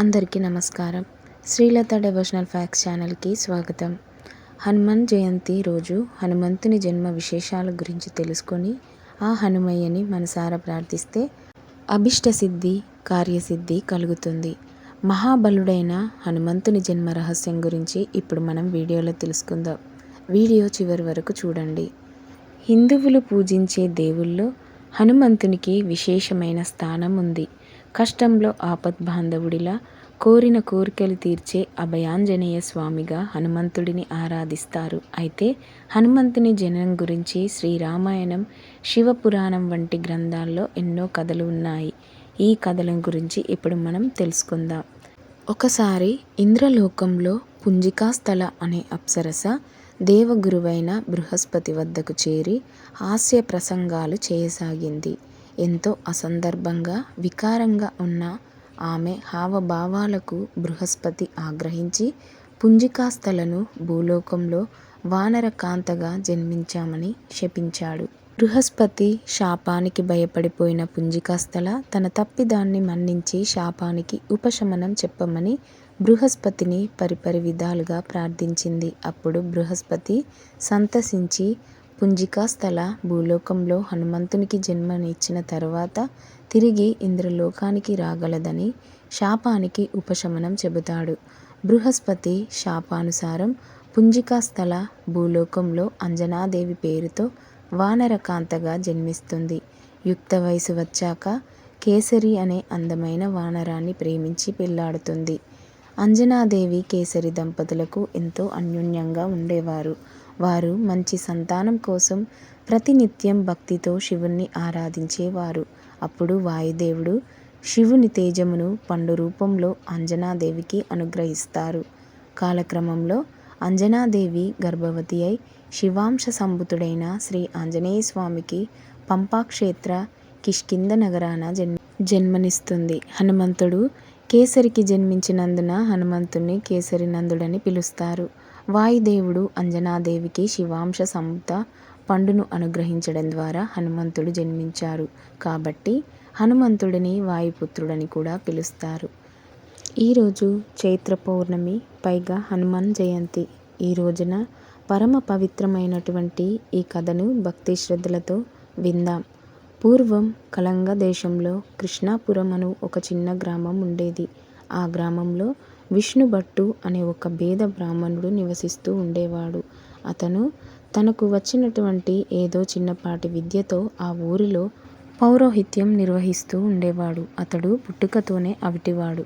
అందరికీ నమస్కారం. Srilatha devotional fax ఛానల్కి స్వాగతం. హనుమాన్ జయంతి రోజు హనుమంతుని జన్మ విశేషాల గురించి తెలుసుకొని ఆ హనుమయ్యని మనసారా ప్రార్థిస్తే అభిష్ట సిద్ధి కార్యసిద్ధి కలుగుతుంది. మహాబలుడైన హనుమంతుని జన్మ రహస్యం గురించి ఇప్పుడు మనం వీడియోలో తెలుసుకుందాం. వీడియో చివరి వరకు చూడండి. హిందువులు పూజించే దేవుల్లో హనుమంతునికి విశేషమైన స్థానం ఉంది. కష్టంలో ఆపద్బాంధవుడిలా కోరిన కోరికలు తీర్చే అభయాంజనేయ స్వామిగా హనుమంతుడిని ఆరాధిస్తారు. అయితే హనుమంతుని జననం గురించి శ్రీరామాయణం శివపురాణం వంటి గ్రంథాల్లో ఎన్నో కథలు ఉన్నాయి. ఈ కథల గురించి ఇప్పుడు మనం తెలుసుకుందాం. ఒకసారి ఇంద్రలోకంలో పుంజికాస్థల అనే అప్సరస దేవగురువైన బృహస్పతి వద్దకు చేరి హాస్య ప్రసంగాలు చేయసాగింది. ఎంతో అసందర్భంగా వికారంగా ఉన్న ఆమె హావభావాలకు బృహస్పతి ఆగ్రహించి పుంజికాస్థలను భూలోకంలో వానరకాంతగా జన్మించామని శపించాడు. బృహస్పతి శాపానికి భయపడిపోయిన పుంజికాస్థల తన తప్పిదాన్ని మన్నించి శాపానికి ఉపశమనం చెప్పమని బృహస్పతిని పరిపరి విధాలుగా ప్రార్థించింది. అప్పుడు బృహస్పతి సంతసించి పుంజికాస్థల భూలోకంలో హనుమంతునికి జన్మనిచ్చిన తరువాత తిరిగి ఇంద్రలోకానికి రాగలదని శాపానికి ఉపశమనం చెబుతాడు. బృహస్పతి శాపానుసారం పుంజికాస్థల భూలోకంలో అంజనాదేవి పేరుతో వానరకాంతగా జన్మిస్తుంది. యుక్త వయసు వచ్చాక కేసరి అనే అందమైన వానరాన్ని ప్రేమించి పెళ్ళాడుతుంది. అంజనాదేవి కేసరి దంపతులకు ఎంతో అన్యోన్యంగా ఉండేవారు. వారు మంచి సంతానం కోసం ప్రతినిత్యం భక్తితో శివుణ్ణి ఆరాధించేవారు. అప్పుడు వాయుదేవుడు శివుని తేజమును పండు రూపంలో అంజనాదేవికి అనుగ్రహిస్తారు. కాలక్రమంలో అంజనాదేవి గర్భవతి అయి శివాంశ సంభుతుడైన శ్రీ ఆంజనేయ స్వామికి పంపాక్షేత్ర కిష్కింద నగరాన జన్మ జన్మనిస్తుంది. హనుమంతుడు కేసరికి జన్మించినందున హనుమంతుణ్ణి కేసరి నందుడని పిలుస్తారు. వాయుదేవుడు అంజనాదేవికి శివాంశ సంత పండును అనుగ్రహించడం ద్వారా హనుమంతుడు జన్మించారు. కాబట్టి హనుమంతుడిని వాయుపుత్రుడని కూడా పిలుస్తారు. ఈరోజు చైత్ర పౌర్ణమి పైగా హనుమాన్ జయంతి. ఈ రోజున పరమ పవిత్రమైనటువంటి ఈ కథను భక్తి శ్రద్ధలతో విందాం. పూర్వం కళంగ దేశంలో కృష్ణాపురం అను ఒక చిన్న గ్రామం ఉండేది. ఆ గ్రామంలో విష్ణుభట్టు అనే ఒక భేద బ్రాహ్మణుడు నివసిస్తూ ఉండేవాడు. అతను తనకు వచ్చినటువంటి ఏదో చిన్నపాటి విద్యతో ఆ ఊరిలో పౌరోహిత్యం నిర్వహిస్తూ ఉండేవాడు. అతడు పుట్టుకతోనే అవిటివాడు.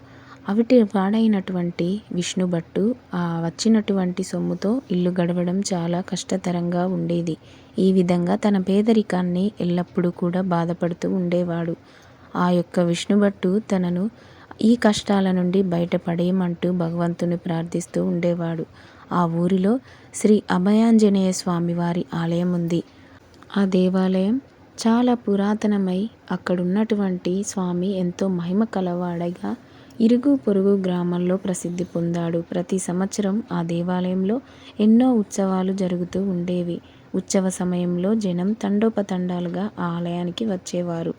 అవిటి వాడైనటువంటి విష్ణుభట్టు ఆ వచ్చినటువంటి సొమ్ముతో ఇల్లు గడవడం చాలా కష్టతరంగా ఉండేది. ఈ విధంగా తన పేదరికాన్ని ఎల్లప్పుడూ కూడా బాధపడుతూ ఉండేవాడు. ఆ యొక్క విష్ణుభట్టు తనను ఈ కష్టాల నుండి బయటపడేయమంటూ భగవంతుని ప్రార్థిస్తూ ఉండేవాడు. ఆ ఊరిలో శ్రీ అభయాంజనేయ స్వామి వారి ఆలయం ఉంది. ఆ దేవాలయం చాలా పురాతనమై అక్కడున్నటువంటి స్వామి ఎంతో మహిమ కలవాడగా ఇరుగు పొరుగు గ్రామాల్లో ప్రసిద్ధి పొందాడు. ప్రతి సంవత్సరం ఆ దేవాలయంలో ఎన్నో ఉత్సవాలు జరుగుతూ ఉండేవి. ఉత్సవ సమయంలో జనం తండోపతండాలుగా ఆ ఆలయానికి వచ్చేవారు.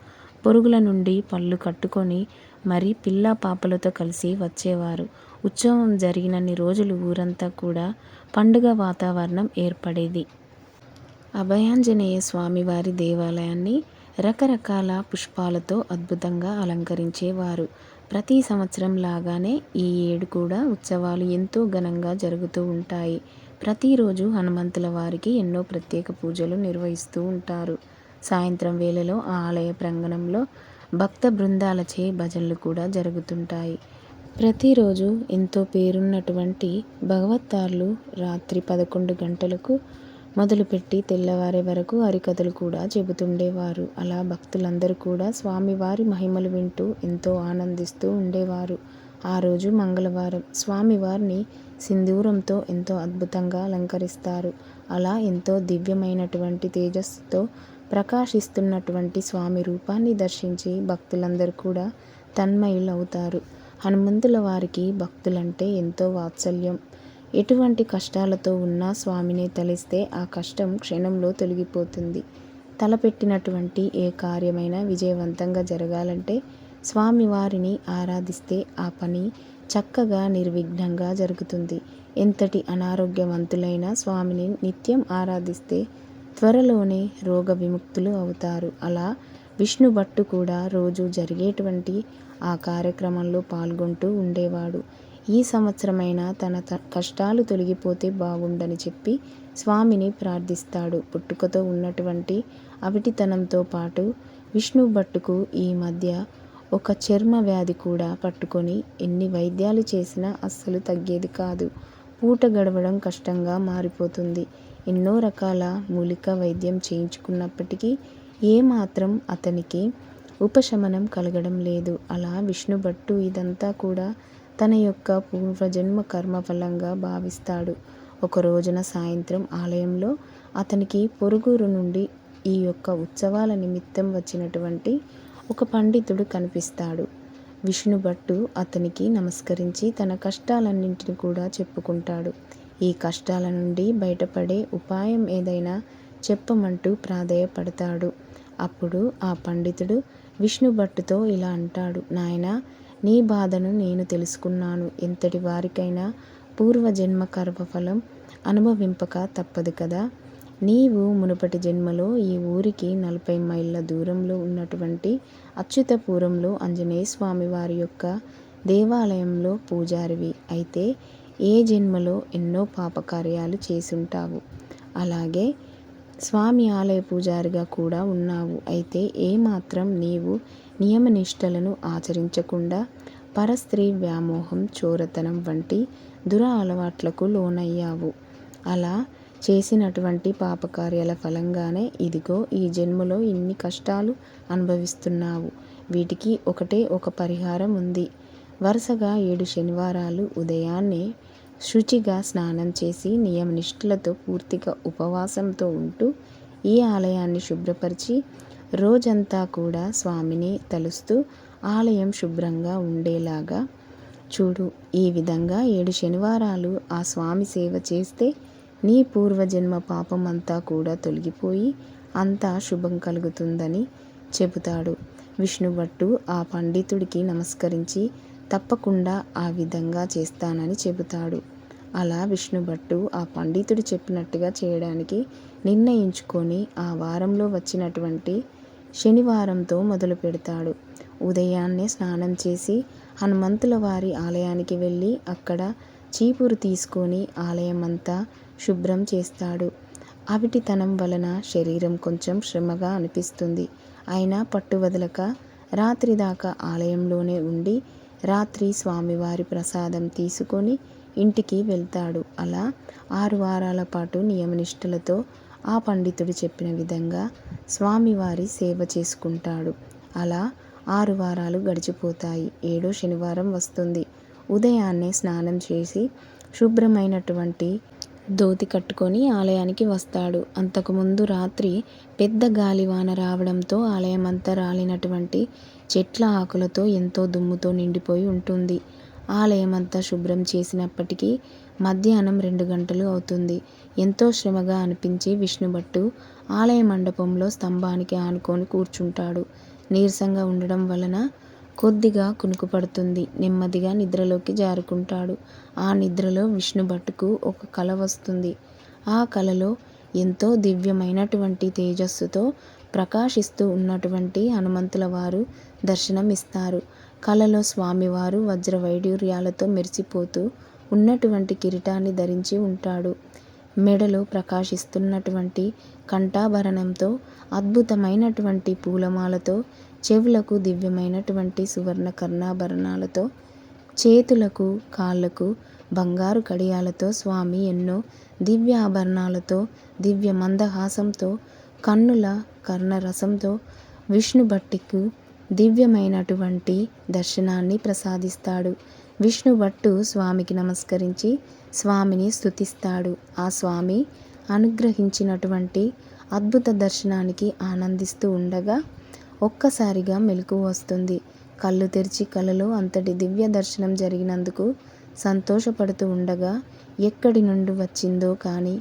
పొరుగుల నుండి పళ్ళు కట్టుకొని మరి పిల్ల పాపలతో కలిసి వచ్చేవారు. ఉత్సవం జరిగినన్ని రోజులు ఊరంతా కూడా పండుగ వాతావరణం ఏర్పడేది. అభయాంజనేయ స్వామివారి దేవాలయాన్ని రకరకాల పుష్పాలతో అద్భుతంగా అలంకరించేవారు. ప్రతి సంవత్సరం లాగానే ఈ ఏడు కూడా ఉత్సవాలు ఎంతో ఘనంగా జరుగుతూ ఉంటాయి. ప్రతిరోజు హనుమంతుల వారికి ఎన్నో ప్రత్యేక పూజలు నిర్వహిస్తూ ఉంటారు. సాయంత్రం వేళలో ఆ ఆలయ ప్రాంగణంలో భక్త బృందాలచే భజనలు కూడా జరుగుతుంటాయి. ప్రతిరోజు ఎంతో పేరున్నటువంటి భగవత్తార్లు రాత్రి పదకొండు గంటలకు మొదలుపెట్టి తెల్లవారే వరకు హరికథలు కూడా చెబుతుండేవారు. అలా భక్తులందరూ కూడా స్వామివారి మహిమలు వింటూ ఎంతో ఆనందిస్తూ ఉండేవారు. ఆ రోజు మంగళవారం స్వామివారిని సింధూరంతో ఎంతో అద్భుతంగా అలంకరిస్తారు. అలా ఎంతో దివ్యమైనటువంటి తేజస్సుతో ప్రకాశిస్తున్నటువంటి స్వామి రూపాన్ని దర్శించి భక్తులందరూ కూడా తన్మయులవుతారు. హనుమంతుల వారికి భక్తులంటే ఎంతో వాత్సల్యం. ఎటువంటి కష్టాలతో ఉన్నా స్వామిని తలిస్తే ఆ కష్టం క్షణంలో తొలగిపోతుంది. తలపెట్టినటువంటి ఏ కార్యమైనా విజయవంతంగా జరగాలంటే స్వామివారిని ఆరాధిస్తే ఆ పని చక్కగా నిర్విఘ్నంగా జరుగుతుంది. ఎంతటి అనారోగ్యవంతులైన స్వామిని నిత్యం ఆరాధిస్తే త్వరలోనే రోగ విముక్తులు అవుతారు. అలా విష్ణు భట్టు కూడా రోజు జరిగేటువంటి ఆ కార్యక్రమంలో పాల్గొంటూ ఉండేవాడు. ఈ సంవత్సరమైనా తన త కష్టాలు తొలగిపోతే బాగుండని చెప్పి స్వామిని ప్రార్థిస్తాడు. పుట్టుకతో ఉన్నటువంటి అవిటితనంతో పాటు విష్ణు భట్టుకు ఈ మధ్య ఒక చర్మ వ్యాధి కూడా పట్టుకొని ఎన్ని వైద్యాలు చేసినా అస్సలు తగ్గేది కాదు. పూట గడవడం కష్టంగా మారిపోతుంది. ఎన్నో రకాల మూలిక వైద్యం చేయించుకున్నప్పటికీ ఏమాత్రం అతనికి ఉపశమనం కలగడం లేదు. అలా విష్ణు భట్టు ఇదంతా కూడా తన యొక్క పూర్వజన్మ కర్మఫలంగా భావిస్తాడు. ఒక రోజున సాయంత్రం ఆలయంలో అతనికి పొరుగురు నుండి ఈ యొక్క ఉత్సవాల నిమిత్తం వచ్చినటువంటి ఒక పండితుడు కనిపిస్తాడు. విష్ణు భట్టు అతనికి నమస్కరించి తన కష్టాలన్నింటిని కూడా చెప్పుకుంటాడు. ఈ కష్టాల నుండి బయటపడే ఉపాయం ఏదైనా చెప్పమంటూ ప్రాధేయపడతాడు. అప్పుడు ఆ పండితుడు విష్ణు భట్టుతో ఇలా అంటాడు నాయనా నీ బాధను నేను తెలుసుకున్నాను. ఎంతటి వారికైనా పూర్వజన్మ కర్మఫలం అనుభవింపక తప్పదు కదా. నీవు మునుపటి జన్మలో ఈ ఊరికి నలభై మైళ్ళ దూరంలో ఉన్నటువంటి అచ్యుతపురంలో ఆంజనేయ స్వామి వారి యొక్క దేవాలయంలో పూజారివి. అయితే ఏ జన్మలో ఎన్నో పాపకార్యాలు చేసుంటావు? అలాగే స్వామి ఆలయ పూజారిగా కూడా ఉన్నావు. అయితే ఏమాత్రం నీవు నియమనిష్టలను ఆచరించకుండా పరస్త్రీ వ్యామోహం చోరతనం వంటి దుర అలవాట్లకు లోనయ్యావు. అలా చేసినటువంటి పాపకార్యాల ఫలంగానే ఇదిగో ఈ జన్మలో ఇన్ని కష్టాలు అనుభవిస్తున్నావు. వీటికి ఒకటే ఒక పరిహారం ఉంది. వరుసగా ఏడు శనివారాలు ఉదయాన్నే శుచిగా స్నానం చేసి నియమనిష్ఠులతో పూర్తిగా ఉపవాసంతో ఉంటూ ఈ ఆలయాన్ని శుభ్రపరిచి రోజంతా కూడా స్వామిని తలుస్తూ ఆలయం శుభ్రంగా ఉండేలాగా చూడు. ఈ విధంగా ఏడు శనివారాలు ఆ స్వామి సేవ చేస్తే నీ పూర్వజన్మ పాపం అంతా కూడా తొలగిపోయి అంతా శుభం కలుగుతుందని చెబుతాడు. విష్ణుభట్టు ఆ పండితుడికి నమస్కరించి తప్పకుండా ఆ విధంగా చేస్తానని చెబుతాడు. అలా విష్ణుభట్టు ఆ పండితుడు చెప్పినట్టుగా చేయడానికి నిర్ణయించుకొని ఆ వారంలో వచ్చినటువంటి శనివారంతో మొదలు పెడతాడు. ఉదయాన్నే స్నానం చేసి హనుమంతుల వారి ఆలయానికి వెళ్ళి అక్కడ చీపురు తీసుకొని ఆలయం అంతా శుభ్రం చేస్తాడు. అవిటితనం వలన శరీరం కొంచెం శ్రమగా అనిపిస్తుంది. అయినా పట్టు వదలక రాత్రి దాకా ఆలయంలోనే ఉండి రాత్రి స్వామివారి ప్రసాదం తీసుకొని ఇంటికి వెళ్తాడు. అలా ఆరు వారాల పాటు నియమనిష్టలతో ఆ పండితుడు చెప్పిన విధంగా స్వామివారి సేవ చేసుకుంటాడు. అలా ఆరు వారాలు గడిచిపోతాయి. ఏడో శనివారం వస్తుంది. ఉదయాన్నే స్నానం చేసి శుభ్రమైనటువంటి ధోతి కట్టుకొని ఆలయానికి వస్తాడు. అంతకుముందు రాత్రి పెద్ద గాలివాన రావడంతో ఆలయం అంతా రాలినటువంటి చెట్ల ఆకులతో ఎంతో దుమ్ముతో నిండిపోయి ఉంటుంది. ఆలయం అంతా శుభ్రం చేసినప్పటికీ మధ్యాహ్నం రెండు గంటలు అవుతుంది. ఎంతో శ్రమగా అనిపించి విష్ణుభట్టు ఆలయ మండపంలో స్తంభానికి ఆనుకొని కూర్చుంటాడు. నీరసంగా ఉండడం వలన కొద్దిగా కునుకుపడుతుంది. నెమ్మదిగా నిద్రలోకి జారుకుంటాడు. ఆ నిద్రలో విష్ణుభట్టుకు ఒక కల వస్తుంది. ఆ కలలో ఎంతో దివ్యమైనటువంటి తేజస్సుతో ప్రకాశిస్తూ ఉన్నటువంటి హనుమంతుల వారు దర్శనం ఇస్తారు కలలో స్వామివారు వజ్ర వైడూర్యాలతో మెరిసిపోతూ ఉన్నటువంటి కిరీటాన్ని ధరించి ఉంటాడు. మెడలో ప్రకాశిస్తున్నటువంటి కంఠాభరణంతో అద్భుతమైనటువంటి పూలమాలతో చెవులకు దివ్యమైనటువంటి సువర్ణ కర్ణాభరణాలతో చేతులకు కాళ్ళకు బంగారు కడియాలతో స్వామి ఎన్నో దివ్య ఆభరణాలతో దివ్య మందహాసంతో కన్నుల కర్ణరసంతో విష్ణు భట్టికు దివ్యమైనటువంటి దర్శనాన్ని ప్రసాదిస్తాడు. విష్ణు భట్టు స్వామికి నమస్కరించి స్వామిని స్తుతిస్తాడు. ఆ స్వామి అనుగ్రహించినటువంటి అద్భుత దర్శనానికి ఆనందిస్తూ ఉండగా ఒక్కసారిగా మెలకు వస్తుంది కళ్ళు తెరిచి కలలో అంతటి దివ్య దర్శనం జరిగినందుకు సంతోషపడుతూ ఉండగా ఎక్కడి నుండి వచ్చిందో కానీ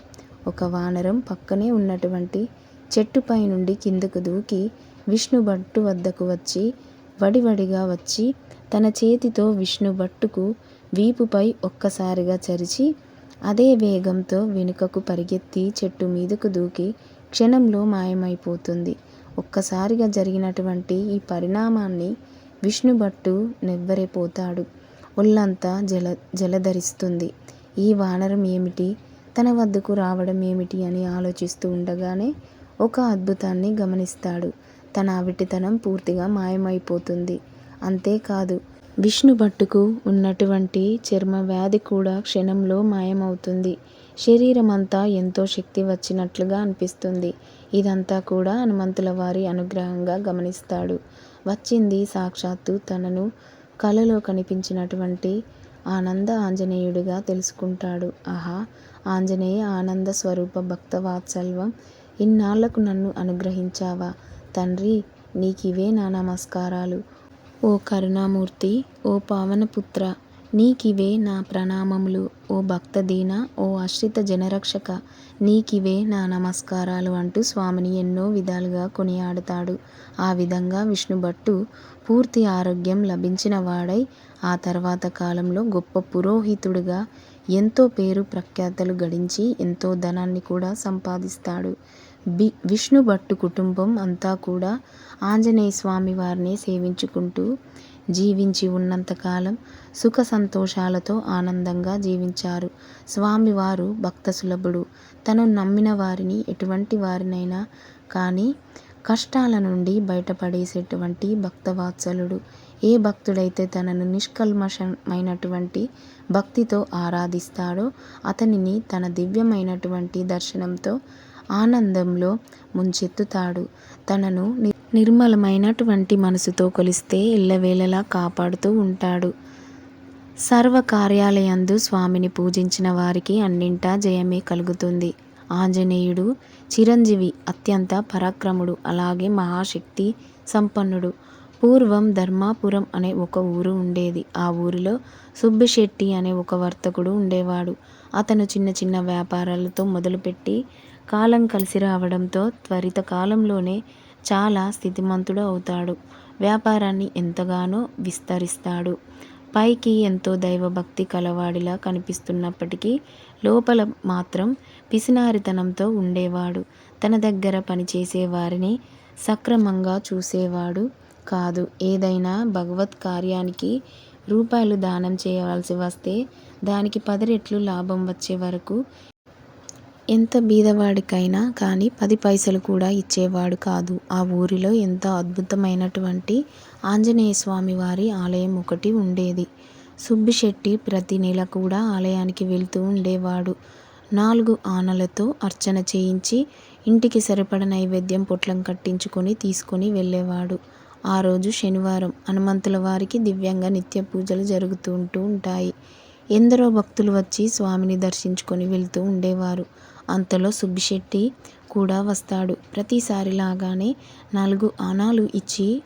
ఒక వానరం పక్కనే ఉన్నటువంటి చెట్టుపై నుండి కిందకు దూకి విష్ణు భట్టు వద్దకు వచ్చి వడివడిగా వచ్చి తన చేతితో విష్ణు భట్టుకు వీపుపై ఒక్కసారిగా చరిచి అదే వేగంతో వెనుకకు పరిగెత్తి చెట్టు మీదకు దూకి క్షణంలో మాయమైపోతుంది. ఒక్కసారిగా జరిగినటువంటి ఈ పరిణామాన్ని విష్ణుభట్టు నివ్వెరపోతాడు. ఒళ్ళంతా జల జలధరిస్తుంది. ఈ వానరం ఏమిటి? తన వద్దకు రావడం ఏమిటి అని ఆలోచిస్తూ ఉండగానే ఒక అద్భుతాన్ని గమనిస్తాడు. తన అవిటితనం పూర్తిగా మాయమైపోతుంది. అంతేకాదు విష్ణుభట్టుకు ఉన్నటువంటి చర్మ వ్యాధి కూడా క్షణంలో మాయమవుతుంది. శరీరమంతా ఎంతో శక్తి వచ్చినట్లుగా అనిపిస్తుంది. ఇదంతా కూడా హనుమంతుల వారి అనుగ్రహంగా గమనిస్తాడు. వచ్చింది సాక్షాత్తు తనను కలలో కనిపించినటువంటి ఆనంద ఆంజనేయుడిగా తెలుసుకుంటాడు. ఆహా! ఆంజనేయ ఆనంద స్వరూప భక్తవత్సలం ఇన్నాళ్ళకు నన్ను అనుగ్రహించావా తండ్రి నీకివే నా నమస్కారాలు. ఓ కరుణామూర్తి! ఓ పావనపుత్రా! నీకివే నా ప్రణామములు. ఓ భక్తదీన ఓ ఆశ్రిత జనరక్షక! నీకివే నా నమస్కారాలు అంటూ స్వామిని ఎన్నో విధాలుగా కొనియాడతాడు. ఆ విధంగా విష్ణుభట్టు పూర్తి ఆరోగ్యం లభించినవాడై ఆ తర్వాత కాలంలో గొప్ప పురోహితుడుగా ఎంతో పేరు ప్రఖ్యాతలు గడించి ఎంతో ధనాన్ని కూడా సంపాదిస్తాడు. బి విష్ణుభట్టు కుటుంబం అంతా కూడా ఆంజనేయ స్వామి వారినే సేవించుకుంటూ జీవించి ఉన్నంతకాలం సుఖ సంతోషాలతో ఆనందంగా జీవించారు. స్వామివారు భక్త సులభుడు తను నమ్మిన వారిని ఎటువంటి వారినైనా కానీ కష్టాల నుండి బయటపడేసేటువంటి భక్తవాత్సలుడు ఏ భక్తుడైతే తనను నిష్కల్మషమైనటువంటి భక్తితో ఆరాధిస్తాడో అతనిని తన దివ్యమైనటువంటి దర్శనంతో ఆనందంలో ముంచెత్తుతాడు. తనను నిర్మలమైనటువంటి మనసుతో కొలిస్తే ఎల్లవేళలా కాపాడుతూ ఉంటాడు. సర్వకార్యాలయందు స్వామిని పూజించిన వారికి అన్నింటా జయమే కలుగుతుంది. ఆంజనేయుడు చిరంజీవి అత్యంత పరాక్రముడు. అలాగే మహాశక్తి సంపన్నుడు. పూర్వం ధర్మాపురం అనే ఒక ఊరు ఉండేది. ఆ ఊరిలో సుబ్బిశెట్టి అనే ఒక వర్తకుడు ఉండేవాడు. అతను చిన్న చిన్న వ్యాపారాలతో మొదలుపెట్టి కాలం కలిసి రావడంతో త్వరిత కాలంలోనే చాలా స్థితిమంతుడు అవుతాడు. వ్యాపారాన్ని ఎంతగానో విస్తరిస్తాడు. పైకి ఎంతో దైవభక్తి కలవాడిలా కనిపిస్తున్నప్పటికీ లోపల మాత్రం పిసినారితనంతో ఉండేవాడు. తన దగ్గర పనిచేసే వారిని సక్రమంగా చూసేవాడు కాదు. ఏదైనా భగవత్ కార్యానికి రూపాయలు దానం చేయవలసి వస్తే దానికి పది రెట్లు లాభం వచ్చే వరకు ఎంత బీదవాడికైనా కానీ పది పైసలు కూడా ఇచ్చేవాడు కాదు. ఆ ఊరిలో ఎంతో అద్భుతమైనటువంటి ఆంజనేయస్వామి వారి ఆలయం ఒకటి ఉండేది. సుబ్బిశెట్టి ప్రతి నెల కూడా ఆలయానికి వెళ్తూ ఉండేవాడు. నాలుగు ఆనలతో అర్చన చేయించి ఇంటికి సరిపడ నైవేద్యం పొట్లం కట్టించుకొని తీసుకొని వెళ్ళేవాడు. ఆ రోజు శనివారం. హనుమంతుల వారికి దివ్యంగా నిత్య పూజలు జరుగుతూ ఉంటూ ఉంటాయి. ఎందరో భక్తులు వచ్చి స్వామిని దర్శించుకొని వెళ్తూ ఉండేవారు. అంతలో సుబ్బిశెట్టి కూడా వస్తాడు. ప్రతిసారిలాగానే నాలుగు ఆనాలు ఇచ్చి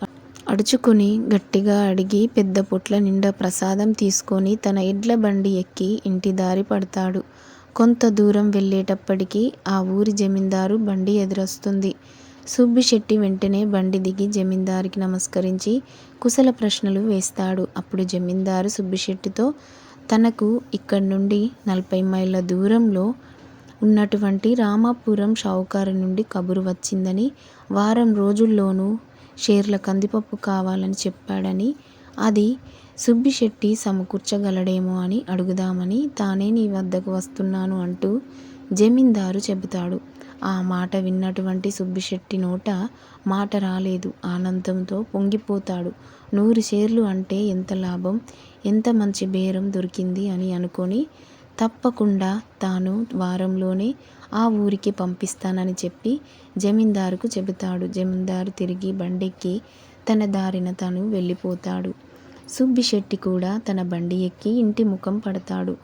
అడుచుకుని గట్టిగా అడిగి పెద్ద పొట్ల నిండా ప్రసాదం తీసుకొని తన ఎడ్ల బండి ఎక్కి ఇంటి దారి పడతాడు. కొంత దూరం వెళ్ళేటప్పటికి ఆ ఊరి జమీందారు బండి ఎదురొస్తుంది. సుబ్బిశెట్టి వెంటనే బండి దిగి జమీందారికి నమస్కరించి కుశల ప్రశ్నలు వేస్తాడు. అప్పుడు జమీందారు సుబ్బిశెట్టితో తనకు ఇక్కడి నుండి నలభై మైళ్ళ దూరంలో ఉన్నటువంటి రామాపురం షావుకారు నుండి కబురు వచ్చిందని, వారం రోజుల్లోనూ షేర్ల కందిపప్పు కావాలని చెప్పాడని, అది సుబ్బిశెట్టి సమకూర్చగలడేమో అని అడుగుదామని తానే నీ వద్దకు వస్తున్నాను అంటూ జమీందారు చెబుతాడు. ఆ మాట విన్నటువంటి సుబ్బిశెట్టి నోట మాట రాలేదు. ఆనందంతో పొంగిపోతాడు. నూరు షేర్లు అంటే ఎంత లాభం! ఎంత మంచి బేరం దొరికింది అని అనుకొని తప్పకుండా తాను వారంలోనే ఆ ఊరికి పంపిస్తానని చెప్పి జమీందారుకు చెబుతాడు. జమీందారు తిరిగి బండెక్కి తన దారిన తను వెళ్ళిపోతాడు. సుబ్బిశెట్టి కూడా తన బండి ఎక్కి ఇంటి ముఖం పడతాడు.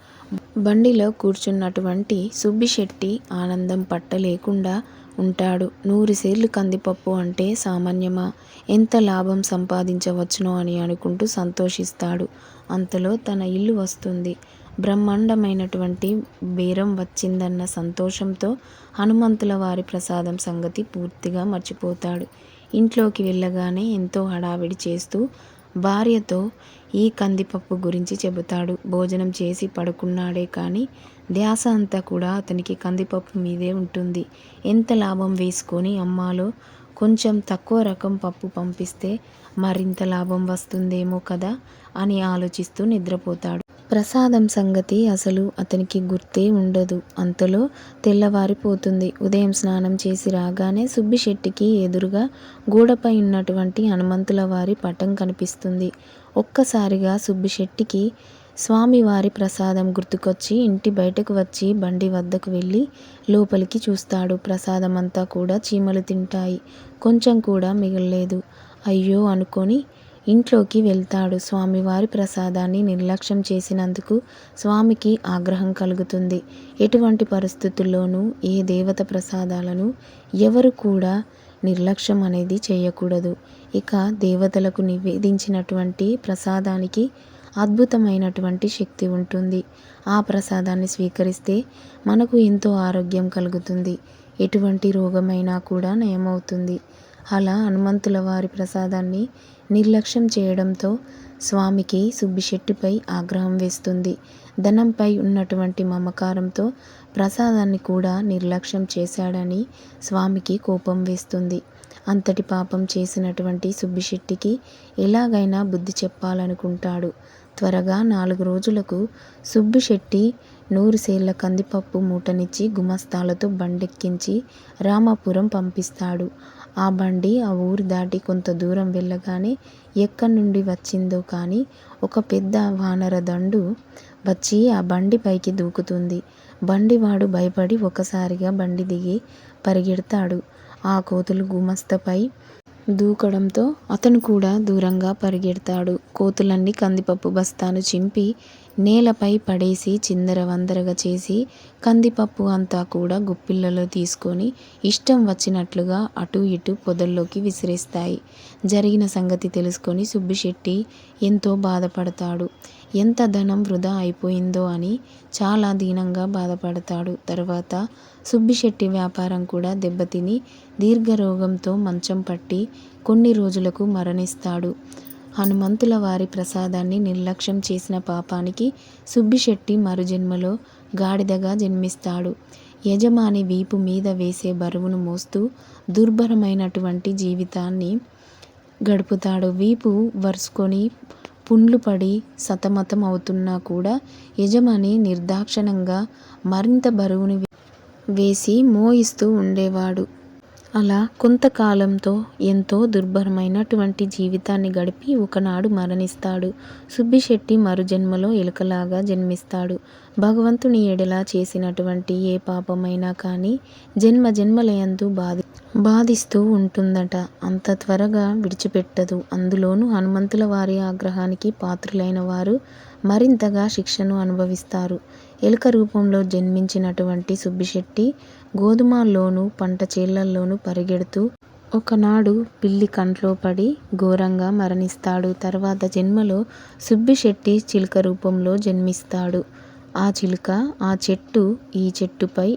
బండిలో కూర్చున్నటువంటి సుబ్బిశెట్టి ఆనందం పట్టలేకుండా ఉంటాడు. నూరు సేర్లు కందిపప్పు అంటే సామాన్యమా? ఎంత లాభం సంపాదించవచ్చునో అని అనుకుంటూ సంతోషిస్తాడు. అంతలో తన ఇల్లు వస్తుంది. బ్రహ్మాండమైనటువంటి బేరం వచ్చిందన్న సంతోషంతో హనుమంతుల వారి ప్రసాదం సంగతి పూర్తిగా మర్చిపోతాడు. ఇంట్లోకి వెళ్ళగానే ఎంతో హడావిడి చేస్తూ భార్యతో ఈ కందిపప్పు గురించి చెబుతాడు భోజనం చేసి పడుకున్నాడే కానీ ధ్యాస అంతా కూడా అతనికి కందిపప్పు మీదే ఉంటుంది ఎంత లాభం వేసుకొని అమ్మాలో కొంచెం తక్కువ రకం పప్పు పంపిస్తే మరింత లాభం వస్తుందేమో కదా అని ఆలోచిస్తూ నిద్రపోతాడు. ప్రసాదం సంగతి అసలు అతనికి గుర్తే ఉండదు. అంతలో తెల్లవారిపోతుంది. ఉదయం స్నానం చేసి రాగానే సుబ్బిశెట్టికి ఎదురుగా గోడపై ఉన్నటువంటి హనుమంతుల వారి పటం కనిపిస్తుంది. ఒక్కసారిగా సుబ్బిశెట్టికి స్వామివారి ప్రసాదం గుర్తుకొచ్చి ఇంటి బయటకు వచ్చి బండి వద్దకు వెళ్ళి లోపలికి చూస్తాడు. ప్రసాదం అంతా కూడా చీమలు తింటాయి. కొంచెం కూడా మిగలలేదు. అయ్యో అనుకొని ఇంట్లోకి వెళ్తాడు. స్వామివారి ప్రసాదాన్ని నిర్లక్ష్యం చేసినందుకు స్వామికి ఆగ్రహం కలుగుతుంది. ఎటువంటి పరిస్థితుల్లోనూ ఏ దేవత ప్రసాదాలను ఎవరు కూడా నిర్లక్ష్యం అనేది చేయకూడదు. ఇక దేవతలకు నివేదించినటువంటి ప్రసాదానికి అద్భుతమైనటువంటి శక్తి ఉంటుంది. ఆ ప్రసాదాన్ని స్వీకరిస్తే మనకు ఎంతో ఆరోగ్యం కలుగుతుంది. ఎటువంటి రోగమైనా కూడా నయమవుతుంది. అలా హనుమంతుల వారి ప్రసాదాన్ని నిర్లక్ష్యం చేయడంతో స్వామికి సుబ్బిశెట్టిపై ఆగ్రహం వేస్తుంది. ధనంపై ఉన్నటువంటి మమకారంతో ప్రసాదాన్ని కూడా నిర్లక్ష్యం చేశాడని స్వామికి కోపం వేస్తుంది. అంతటి పాపం చేసినటువంటి సుబ్బిశెట్టికి ఎలాగైనా బుద్ధి చెప్పాలనుకుంటాడు. త్వరగా నాలుగు రోజులకు సుబ్బిశెట్టి నూరుసేళ్ళ కందిపప్పు మూటనిచ్చి గుమస్తాలతో బండెక్కించి రామాపురం పంపిస్తాడు. ఆ బండి ఆ ఊరు దాటి కొంత దూరం వెళ్ళగానే ఎక్కడి నుండి వచ్చిందో కానీ ఒక పెద్ద వానర దండు వచ్చి ఆ బండి పైకి దూకుతుంది. బండివాడు భయపడి ఒకసారిగా బండి దిగి పరిగెడతాడు. ఆ కోతులు గుమస్తపై దూకడంతో అతను కూడా దూరంగా పరిగెడతాడు. కోతులన్నీ కందిపప్పు బస్తాను చింపి నేలపై పడేసి చిందరవందరగా చేసి కందిపప్పు అంతా కూడా గుప్పిళ్ళలో తీసుకొని ఇష్టం వచ్చినట్లుగా అటు ఇటు పొదల్లోకి విసిరేస్తాయి. జరిగిన సంగతి తెలుసుకొని సుబ్బిశెట్టి ఎంతో బాధపడతాడు. ఎంత ధనం వృధా అయిపోయిందో అని చాలా దీనంగా బాధపడతాడు. తర్వాత సుబ్బిశెట్టి వ్యాపారం కూడా దెబ్బతిని దీర్ఘరోగంతో మంచం పట్టి కొన్ని రోజులకు మరణిస్తాడు. హనుమంతుల వారి ప్రసాదాన్ని నిర్లక్ష్యం చేసిన పాపానికి సుబ్బిశెట్టి మరుజన్మలో గాడిదగా జన్మిస్తాడు. యజమాని వీపు మీద వేసే బరువును మోస్తూ దుర్భరమైనటువంటి జీవితాన్ని గడుపుతాడు. వీపు వరుసుకొని పుండ్లు పడి సతమతం అవుతున్నా కూడా యజమాని నిర్దాక్షణంగా మరింత బరువును వేసి మోయిస్తూ ఉండేవాడు. అలా కొంతకాలంతో ఎంతో దుర్భరమైనటువంటి జీవితాన్ని గడిపి ఒకనాడు మరణిస్తాడు. సుబ్బిశెట్టి మరుజన్మలో ఎలుకలాగా జన్మిస్తాడు. భగవంతుని ఎడలా చేసినటువంటి ఏ పాపమైనా కానీ జన్మ జన్మలయందు బాధి బాధిస్తూ ఉంటుందట. అంత త్వరగా విడిచిపెట్టదు. అందులోనూ హనుమంతుల వారి ఆగ్రహానికి పాత్రులైన వారు మరింతగా శిక్షను అనుభవిస్తారు. ఎలుక రూపంలో జన్మించినటువంటి సుబ్బిశెట్టి గోధుమల్లోనూ పంట చేలల్లోనూ పరిగెడుతూ ఒకనాడు పిల్లి కంట్లో పడి ఘోరంగా మరణిస్తాడు. తర్వాత జన్మలో సుబ్బిశెట్టి చిలుక రూపంలో జన్మిస్తాడు. ఆ చిలుక ఆ చెట్టు ఈ చెట్టుపై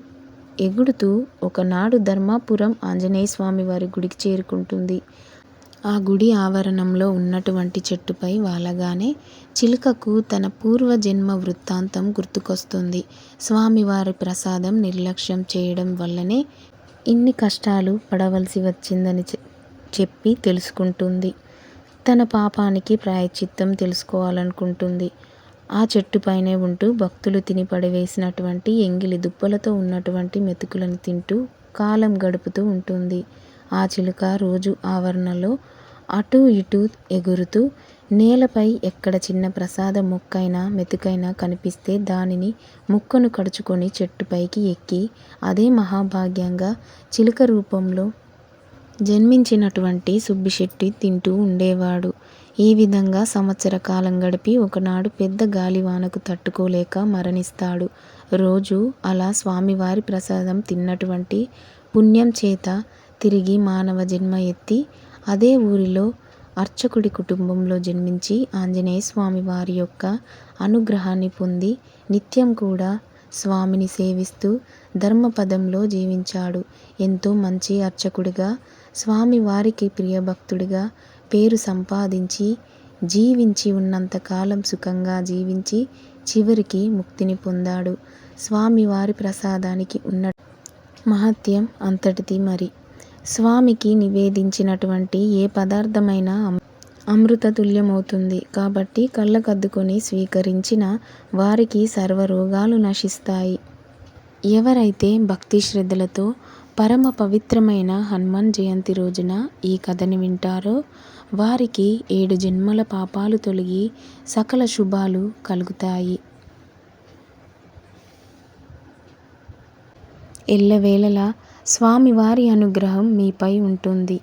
ఎగుడుతూ ఒకనాడు ధర్మాపురం ఆంజనేయ స్వామి వారి గుడికి చేరుకుంటుంది. ఆ గుడి ఆవరణంలో ఉన్నటువంటి చెట్టుపై వాలగానే చిలుకకు తన పూర్వజన్మ వృత్తాంతం గుర్తుకొస్తుంది. స్వామివారి ప్రసాదం నిర్లక్ష్యం చేయడం వల్లనే ఇన్ని కష్టాలు పడవలసి వచ్చిందని చెప్పి తెలుసుకుంటుంది. తన పాపానికి ప్రాయశ్చిత్తం తెలుసుకోవాలనుకుంటుంది. ఆ చెట్టుపైనే ఉంటూ భక్తులు తిని పడవేసినటువంటి ఎంగిలి దుప్పలతో ఉన్నటువంటి మెతుకులను తింటూ కాలం గడుపుతూ ఉంటుంది. ఆ చిలుక రోజు ఆవరణలో అటూ ఇటూ ఎగురుతూ నేలపై ఎక్కడ చిన్న ప్రసాద మొక్కైనా మెతుకైనా కనిపిస్తే దానిని ముక్కను కడుచుకొని చెట్టుపైకి ఎక్కి అదే మహాభాగ్యంగా చిలుక రూపంలో జన్మించినటువంటి సుబ్బిశెట్టి తింటూ ఉండేవాడు. ఈ విధంగా సంవత్సర కాలం గడిపి ఒకనాడు పెద్ద గాలివానకు తట్టుకోలేక మరణిస్తాడు. రోజు అలా స్వామివారి ప్రసాదం తిన్నటువంటి పుణ్యం చేత తిరిగి మానవ జన్మ ఎత్తి అదే ఊరిలో అర్చకుడి కుటుంబంలో జన్మించి ఆంజనేయ స్వామి వారి యొక్క అనుగ్రహాన్ని పొంది నిత్యం కూడా స్వామిని సేవిస్తూ ధర్మపదంలో జీవించాడు. ఎంతో మంచి అర్చకుడిగా స్వామి వారికి ప్రియభక్తుడిగా పేరు సంపాదించి జీవించి ఉన్నంతకాలం సుఖంగా జీవించి చివరికి ముక్తిని పొందాడు. స్వామివారి ప్రసాదానికి ఉన్న మహత్యం అంతటిది మరి. స్వామికి నివేదించినటువంటి ఏ పదార్థమైనా అమృతతుల్యమవుతుంది. కాబట్టి కళ్ళకద్దుకొని స్వీకరించిన వారికి సర్వరోగాలు నశిస్తాయి. ఎవరైతే భక్తి శ్రద్ధలతో పరమ పవిత్రమైన హనుమాన్ జయంతి రోజున ఈ కథని వింటారో వారికి ఏడు జన్మల పాపాలు తొలగి సకల శుభాలు కలుగుతాయి. ఎల్లవేళలా స్వామివారి అనుగ్రహం మీపై ఉంటుంది.